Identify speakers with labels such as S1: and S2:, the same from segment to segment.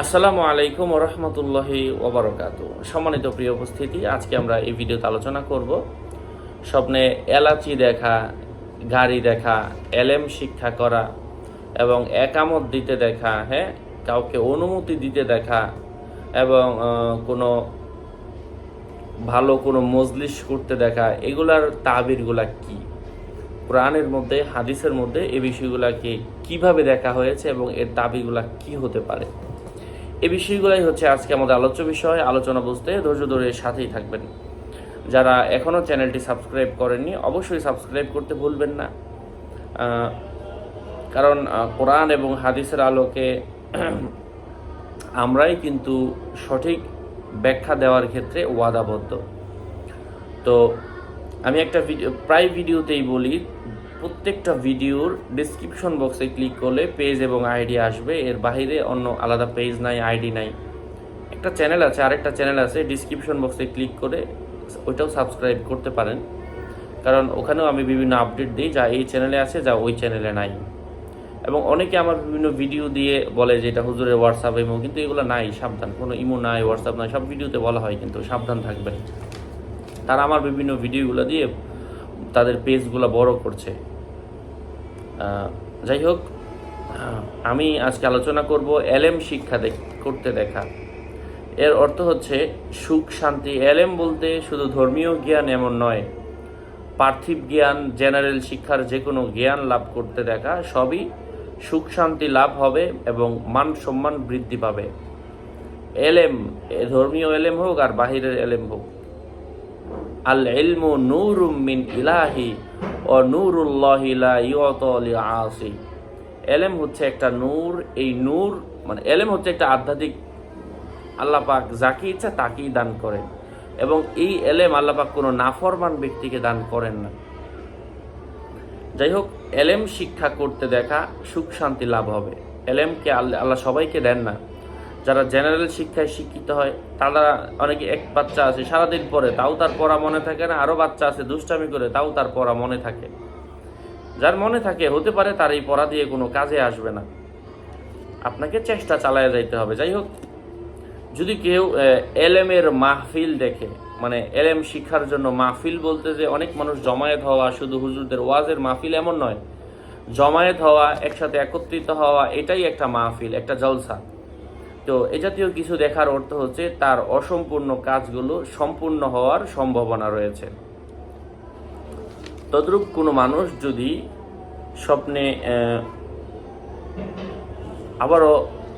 S1: আসসালামু আলাইকুম রহমতুল্লাহি ওবরকাত সম্মানিত প্রিয় উপস্থিতি, আজকে আমরা এই ভিডিওতে আলোচনা করব স্বপ্নে এলাচি দেখা, গাড়ি দেখা, এলেম শিক্ষা করা এবং একামত দিতে দেখা হ্যাঁ কাউকে অনুমতি দিতে দেখা এবং কোনো ভালো কোনো মজলিস করতে দেখা, এগুলার তাবিরগুলা কি? কোরআনের মধ্যে, হাদিসের মধ্যে এই বিষয়গুলাকে কীভাবে দেখা হয়েছে এবং এর দাবিগুলা কি হতে পারে? এই বিষয়গুলাই হচ্ছে আজকে আমাদের আলোচ্য বিষয়, আলোচনা বুঝতে ধৈর্য ধরে সাথেই থাকবেন। যারা এখনও চ্যানেলটি সাবস্ক্রাইব করেননি, অবশ্যই সাবস্ক্রাইব করতে ভুলবেন না। কারণ কোরআন এবং হাদিসের আলোকে আমরাই কিন্তু সঠিক ব্যাখ্যা দেওয়ার ক্ষেত্রে ওয়াদাবদ্ধ। তো, আমি একটা প্রায় ভিডিওতেই বলি প্রত্যেকটা ভিডিওর ডিসক্রিপশন বক্সে ক্লিক করলে পেজ এবং আইডি আসবে। এর বাইরে অন্য আলাদা পেজ নাই আইডি নাই। একটা চ্যানেল আছে, আরেকটা চ্যানেল আছে ডিসক্রিপশন বক্সে ক্লিক করে ওইটাও সাবস্ক্রাইব করতে পারেন। কারণ ওখানেও আমি বিভিন্ন আপডেট দিই, যা এই চ্যানেলে আছে, যা ওই চ্যানেলে নাই। এবং অনেকে আমার বিভিন্ন ভিডিও দিয়ে বলে যে এটা হুজুরের হোয়াটসঅ্যাপ ইমো কিন্তু এগুলো নাই, সাবধান। কোনো ইমো নাই হোয়াটসঅ্যাপ নাই, সব ভিডিওতে বলা হয় কিন্তু, সাবধান থাকবেন। তারা আমার বিভিন্ন ভিডিওগুলো দিয়ে তাদের পেজগুলো বড় করছে। যাই হোক আমি আজকে আলোচনা করব এলএম শিক্ষা করতে দেখা। এর অর্থ হচ্ছে সুখ, শান্তি। এলএম বলতে শুধু ধর্মীয় জ্ঞান এমন নয়। পার্থিব জ্ঞান, জেনারেল শিক্ষার যে কোনো জ্ঞান লাভ করতে দেখা, সবই সুখ, শান্তি লাভ হবে এবং মান সম্মান বৃদ্ধি পাবে। এলএম ধর্মীয় এলেম হোক আর বাহিরের এলেম হোক। আল ইলমু নূরুম মিন ইলাহি ও লা ইউতা লিআসি এলেম হচ্ছে একটা নূর, এই নূর মানে এলেম হচ্ছে একটা আধ্যাত্মিক, আল্লাহ পাক যাকে ইচ্ছা তাকেই দান করেন। এবং এই এলেম আল্লাহ পাক কোনো নাফরমান ব্যক্তিকে দান করেন না। যাই হোক এলেম শিক্ষা করতে দেখা সুখ শান্তি লাভ হবে। এলেমকে আল্লাহ সবাইকে দেন না। যারা জেনারেল শিক্ষায় শিক্ষিত হয়, তারা অনেকে এক বাচ্চা আছে সারাদিন পরে তাও তার পড়া মনে থাকে না। আরও বাচ্চা আছে দুষ্টামি করে, তাও তার পড়া মনে থাকে। যার মনে থাকে, হতে পারে তার এই পড়া দিয়ে কোনো কাজে আসবে না। আপনাকে চেষ্টা চালায় যাইতে হবে। যাই হোক, যদি কেউ এলেমের মাহফিল দেখে মানে এলেম শিক্ষার জন্য মাহফিল বলতে যে অনেক মানুষ জমায়েত হওয়া শুধু হুজুরদের ওয়াজের মাহফিল এমন নয়। জমায়েত হওয়া, একসাথে একত্রিত হওয়া, এটাই একটা মাহফিল, একটা জলসা। তো এ জাতীয় কিছু দেখার অর্থ হচ্ছে তার অসম্পূর্ণ কাজগুলো সম্পূর্ণ হওয়ার সম্ভাবনা রয়েছে। তদ্রূপ কোনো মানুষ যদি স্বপ্নে আবারও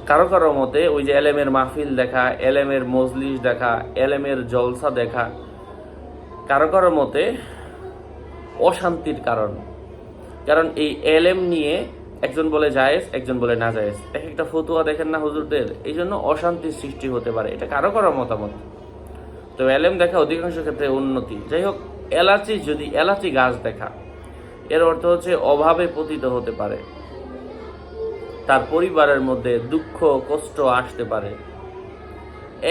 S1: কারও কারও মতে ওই যে এলেমের মাহফিল দেখা, এলেমের মজলিস দেখা, এলেমের জলসা দেখা, কারও কারও মতে অশান্তির কারণ। কারণ এই এলেম নিয়ে একজন বলে জায়েজ, একজন বলে না জায়েজ। এক একটা ফতুয়া দেখেন না হুজুরদের এই জন্য অশান্তির সৃষ্টি হতে পারে। এটা কারও কারও মতামত? তো এলেম দেখা অধিকাংশ ক্ষেত্রে উন্নতি। যাই হোক, এলাচি যদি এলাচি গাছ দেখা, এর অর্থ হচ্ছে অভাবে পতিত হতে পারে। তার পরিবারের মধ্যে দুঃখ, কষ্ট আসতে পারে।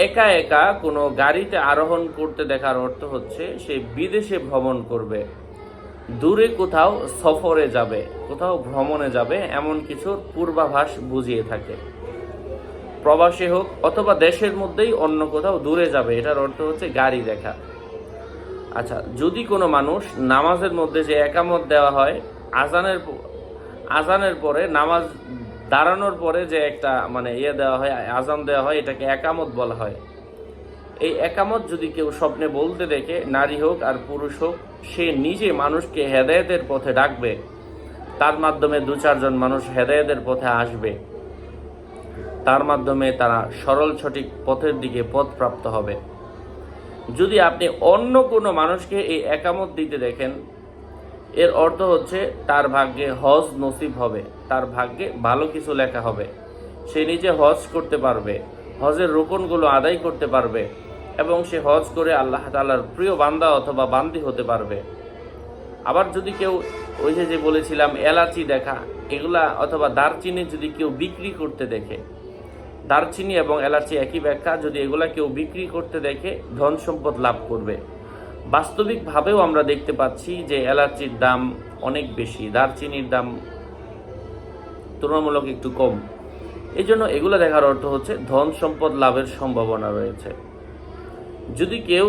S1: একা একা কোনো গাড়িতে আরোহণ করতে দেখার অর্থ হচ্ছে সে বিদেশে ভ্রমণ করবে। দূরে কোথাও সফরে যাবে, কোথাও ভ্রমণে যাবে, এমন কিছুর পূর্বাভাস বুঝিয়ে থাকে। প্রবাসী হোক অথবা দেশের মধ্যেই অন্য কোথাও দূরে যাবে, এটার অর্থ হচ্ছে গাড়ি দেখা। আচ্ছা যদি কোনো মানুষ নামাজের মধ্যে যে একামত দেওয়া হয়, আজানের আজানের পরে নামাজ দাঁড়ানোর পরে যে একটা মানে ইয়ে দেওয়া হয়, আজান দেওয়া হয়, এটাকে একামত বলা হয়। এই একামত যদি কেউ স্বপ্নে বলতে দেখে, নারী হোক আর পুরুষ হোক, সে নিজে মানুষকে হেদায়েতের পথে ডাকবে। তার মাধ্যমে দু চারজন মানুষ হেদায়েতের পথে আসবে। তার মাধ্যমে তারা সরল সঠিক পথের দিকে পথ প্রাপ্ত হবে। যদি আপনি অন্য কোনো মানুষকে এই একামত দিতে দেখেন, এর অর্থ হচ্ছে তার ভাগ্যে হজ নসিব হবে। তার ভাগ্যে ভালো কিছু লেখা হবে। সে নিজে হজ করতে পারবে। হজের রোপণগুলো আদায় করতে পারবে এবং সে হজ করে আল্লাহ তাআলার প্রিয় বান্দা অথবা বান্দি হতে পারবে। আবার যদি কেউ ওই যে যে বলেছিলাম, এলাচি দেখা, এগুলা অথবা দারচিনি যদি কেউ বিক্রি করতে দেখে, দারচিনি এবং এলাচি একই ব্যাখ্যা, যদি এগুলা কেউ বিক্রি করতে দেখে, ধন সম্পদ লাভ করবে। বাস্তবিকভাবেও আমরা দেখতে পাচ্ছি যে এলাচির দাম অনেক বেশি, দারচিনির দাম তুলনামূলক একটু কম। এই জন্য এগুলো দেখার অর্থ হচ্ছে ধন সম্পদ লাভের সম্ভাবনা রয়েছে। যদি কেউ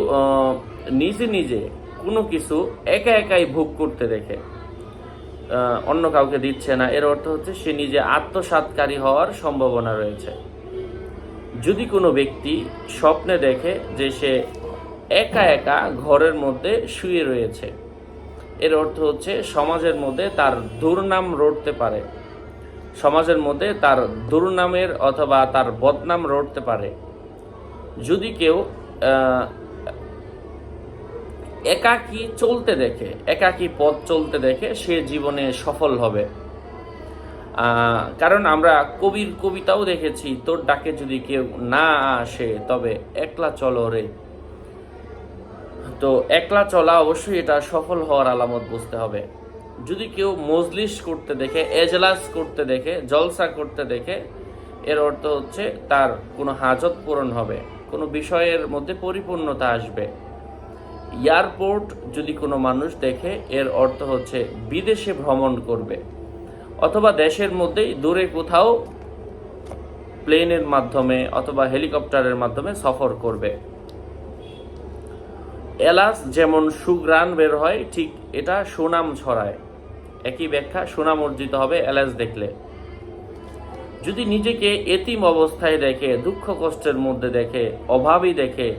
S1: নিজে নিজে কোনো কিছু একা একাই ভোগ করতে দেখে অন্য কাউকে দিচ্ছে না, এর অর্থ হচ্ছে সে নিজে আত্মসাৎকারী হওয়ার সম্ভাবনা রয়েছে। যদি কোনো ব্যক্তি স্বপ্নে দেখে যে সে একা একা ঘরের মধ্যে শুয়ে রয়েছে, এর অর্থ হচ্ছে সমাজের মধ্যে তার দুর্নাম রটতে পারে। সমাজের মধ্যে তার দুর্নামের অথবা তার বদনাম রটতে পারে। যদি কেউ একাকী চলতে দেখে, একাকী পথ চলতে দেখে সে জীবনে সফল হবে। কারণ আমরা কবির কবিতাও দেখেছি, তোর ডাকে যদি কেউ না আসে, তবে একলা চলো রে। তো একলা চলা অবশ্যই এটা সফল হওয়ার আলামত বুঝতে হবে। যদি কেউ মজলিস করতে দেখে, এজলাস করতে দেখে, জলসা করতে দেখে, এর অর্থ হচ্ছে তার কোনো হাজত পূরণ হবে, কোনো বিষয়ের মধ্যে পরিপূর্ণতা আসবে। এয়ারপোর্ট যদি কোনো মানুষ দেখে, এর অর্থ হচ্ছে বিদেশে ভ্রমণ করবে, অথবা দেশের মধ্যেই দূরে কোথাও প্লেনের মাধ্যমে অথবা হেলিকপ্টারের মাধ্যমে সফর করবে। এলাচ যেমন সুগ্রাণ বের হয়, ঠিক এটা সুনাম ছড়ায়। একই ব্যাখ্যা সুনাম অর্জিত হবে এলাচ দেখলে। যদি নিজেকে এতিম অবস্থায় দেখে, দুঃখ কষ্টের মধ্যে দেখে অভাবী দেখে,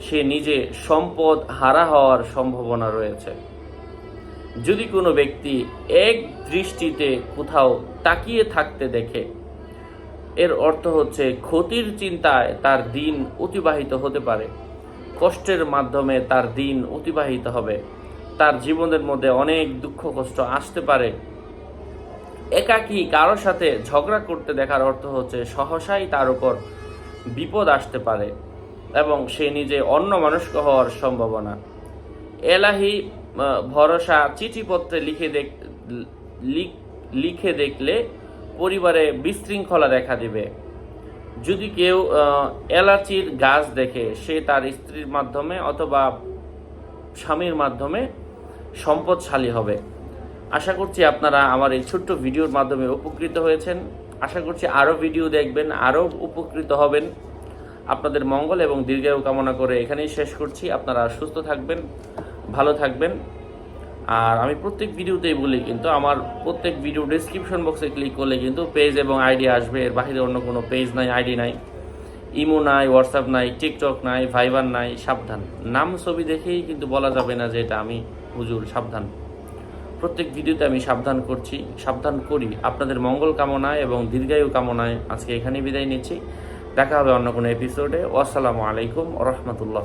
S1: সে নিজে সম্পদ হারা হওয়ার সম্ভাবনা রয়েছে। যদি কোনো ব্যক্তি এক দৃষ্টিতে কোথাও তাকিয়ে থাকতে দেখে, এর অর্থ হচ্ছে ক্ষতির চিন্তায় তার দিন অতিবাহিত হতে পারে, কষ্টের মাধ্যমে তার দিন অতিবাহিত হবে। তার জীবনের মধ্যে অনেক দুঃখ, কষ্ট আসতে পারে। একাকী কারোর সাথে ঝগড়া করতে দেখার অর্থ হচ্ছে সহসাই তার উপর বিপদ আসতে পারে এবং সে নিজে অন্য মানুষক হওয়ার সম্ভাবনা। এলাহি ভরসা চিঠিপত্রে লিখে দেখ, লিখে দেখলে পরিবারে বিশৃঙ্খলা দেখা দিবে। যদি কেউ এলাচির গাছ দেখে সে তার স্ত্রীর মাধ্যমে অথবা স্বামীর মাধ্যমে সম্পদশালী হবে। আশা করছি আপনারা আমার এই ছোট্ট ভিডিওর মাধ্যমে উপকৃত হয়েছেন। আশা করছি আরও ভিডিও দেখবেন, আরও উপকৃত হবেন। আপনাদের মঙ্গল এবং দীর্ঘায়ু কামনা করে এখানেই শেষ করছি। আপনারা সুস্থ থাকবেন, ভালো থাকবেন। আর আমি প্রত্যেক ভিডিওতেই বলি, কিন্তু আমার প্রত্যেক ভিডিও ডিসক্রিপশন বক্সে ক্লিক করলে কিন্তু পেজ এবং আইডি আসবে। এর বাহিরে অন্য কোনো পেজ নাই আইডি নাই। ইমো নাই, হোয়াটসঅ্যাপ নাই, টিকটক নাই, ভাইবার নাই, সাবধান। নাম ছবি দেখেই কিন্তু বলা যাবে না যে এটা আমি, হুজুর, সাবধান। প্রত্যেক ভিডিওতে আমি সাবধান করছি, সাবধান করি। আপনাদের মঙ্গল কামনায় এবং দীর্ঘায়ু কামনায় আজকে এখানেই বিদায় নিচ্ছি। দেখা হবে অন্য কোনো এপিসোডে আসসালামু আলাইকুম রহমতুল্লাহ।